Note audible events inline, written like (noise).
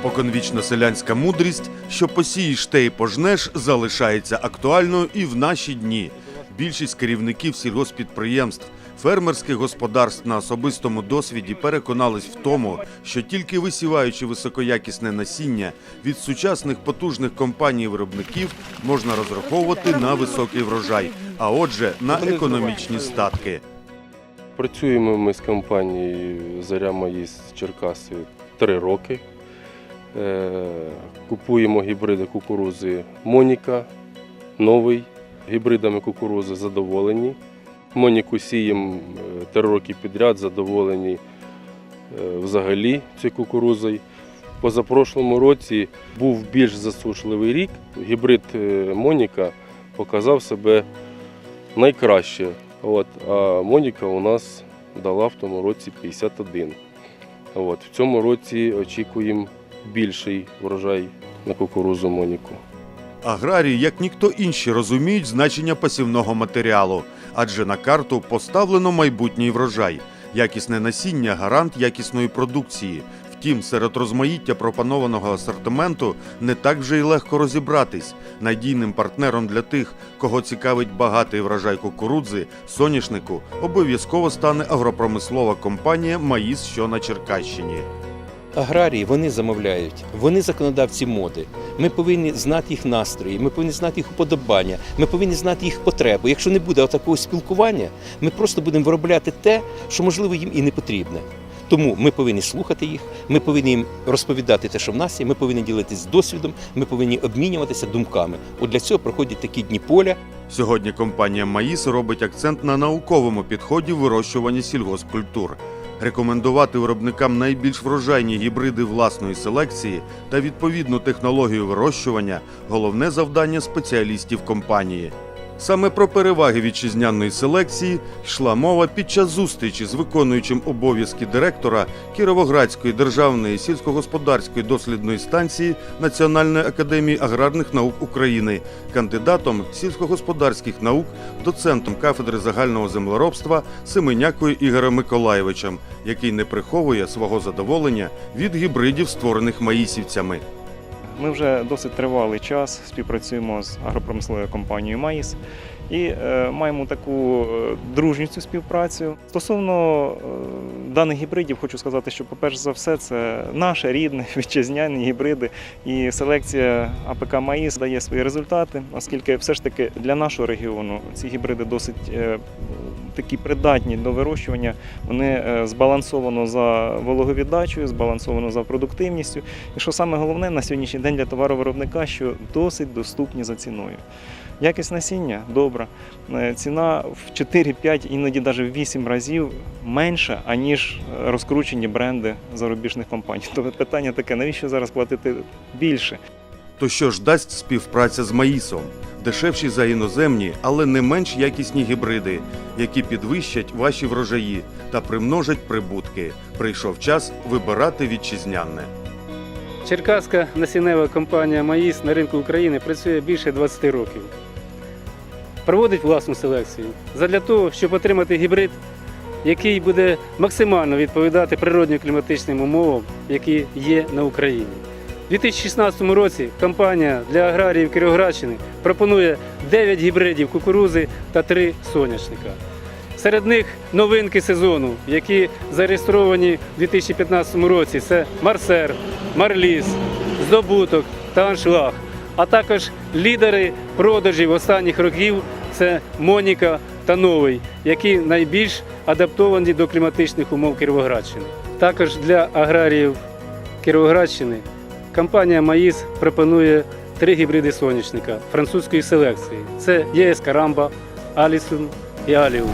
Споконвічна селянська мудрість, що посієш те й пожнеш, залишається актуальною і в наші дні. Більшість керівників сільгоспідприємств, фермерських господарств на особистому досвіді переконались в тому, що тільки висіваючи високоякісне насіння від сучасних потужних компаній-виробників можна розраховувати на високий врожай, а отже, на економічні статки. Працюємо ми з компанією Заря Маїс Черкаси три роки. Е, Купуємо гібриди кукурузи Моніка, новий. Гібридами кукурузи задоволені. Моніку сіємо е, три роки підряд, задоволені е, взагалі цією кукурузою. Позапрошлому році був більш засушливий рік. Гібрид Моніка показав себе найкраще. От, а Моніка у нас дала в тому році 51. От, в цьому році очікуємо більший врожай на кукурузу Моніку. Аграрії, як ніхто інші, розуміють значення посівного матеріалу, адже на карту поставлено майбутній врожай. Якісне насіння гарант якісної продукції. Втім, серед розмаїття пропонованого асортименту не так вже й легко розібратись. Надійним партнером для тих, кого цікавить багатий врожай кукурудзи, соняшнику, обов'язково стане агропромислова компанія Маїс, що на Черкащині. Аграрії вони замовляють, вони законодавці моди. Ми повинні знати їх настрої, ми повинні знати їх уподобання, ми повинні знати їх потреби. Якщо не буде такого спілкування, ми просто будемо виробляти те, що можливо їм і не потрібне. Тому ми повинні слухати їх, ми повинні їм розповідати те, що в нас є. Ми повинні ділитися досвідом, ми повинні обмінюватися думками. От для цього проходять такі дні поля. Сьогодні компанія Маїс робить акцент на науковому підході в вирощуванні сільгоспкультур. Рекомендувати виробникам найбільш врожайні гібриди власної селекції та відповідну технологію вирощування головне завдання спеціалістів компанії. Саме про переваги вітчизняної селекції йшла мова під час зустрічі з виконуючим обов'язки директора Кіровоградської державної сільськогосподарської дослідної станції Національної академії аграрних наук України, кандидатом сільськогосподарських наук, доцентом кафедри загального землеробства Семенякою Ігорем Миколаєвичем, який не приховує свого задоволення від гібридів, створених маїсівцями. Ми вже досить тривалий час співпрацюємо з агропромисловою компанією Маїс і е, маємо таку е, дружню цю співпрацю. Стосовно е, даних гібридів, хочу сказати, що, по-перше за все, це наше рідне (laughs) вітчизняні гібриди, і селекція АПК Маїс дає свої результати, оскільки все ж таки для нашого регіону ці гібриди досить такі придатні до вирощування. Вони е, збалансовано за вологовіддачею, збалансовано за продуктивністю. І що саме головне на сьогоднішній день для товаровиробника, що досить доступні за ціною. Якість насіння добра. Е, Ціна в 4-5, іноді навіть в 8 разів менша, аніж е, розкручені бренди зарубіжних компаній. Тобто питання таке, навіщо зараз платити більше? То що ж дасть співпраця з Маїсом? Дешевші за іноземні, але не менш якісні гібриди, які підвищать ваші врожаї та примножать прибутки. Прийшов час вибирати вітчизняне. Черкаська насіннева компанія Маїс на ринку України працює більше 20 років. Проводить власну селекцію задля того, щоб отримати гібрид, який буде максимально відповідати природньо-кліматичним умовам, які є на Україні. У 2016 році компанія для аграріїв Кіровоградщини пропонує 9 гібридів кукурузи та 3 соняшника. Серед них новинки сезону, які зареєстровані у 2015 році. Це Марсер, Марліс, Здобуток та Аншлаг. А також лідери продажів останніх років це Моніка та Новий, які найбільш адаптовані до кліматичних умов Кіровоградщини. Також для аграріїв Кіровоградщини компанія Маїс пропонує три гібриди соняшника французької селекції: це ЄС Карамба, Алісун і Аліум.